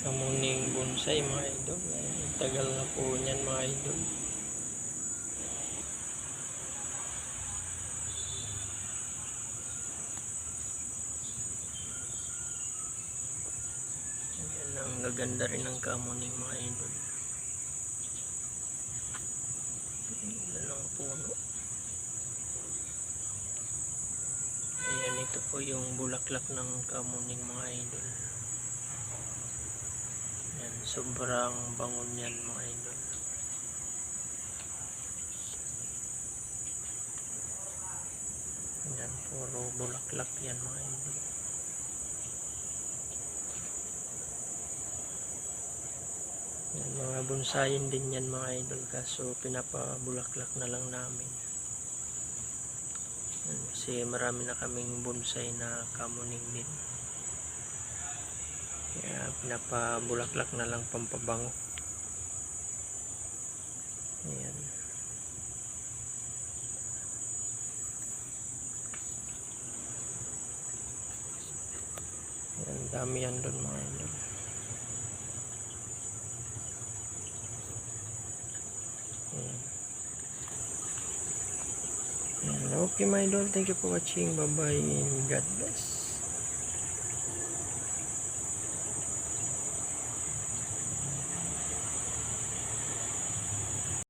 Kamuning bonsai mga idol. Tagal na po niyan mga idol. Ayan ang gaganda rin ng kamuning mga idol. Ganda ng puno. Ayan ito po yung bulaklak ng kamuning mga idol. Sobrang bangon yan mga idol. Yan, puro bulaklak yan mga idol. Yan, mga bonsayin din yan mga idol kaso pinapabulaklak na lang namin. Yan, kasi marami na kaming bonsai na kamuning din. Kaya pinapabulaklak na lang pampabango. Ayan. Ayan, dami yan doon mga idol. Okay my idol, thank you for watching. Bye bye and God bless.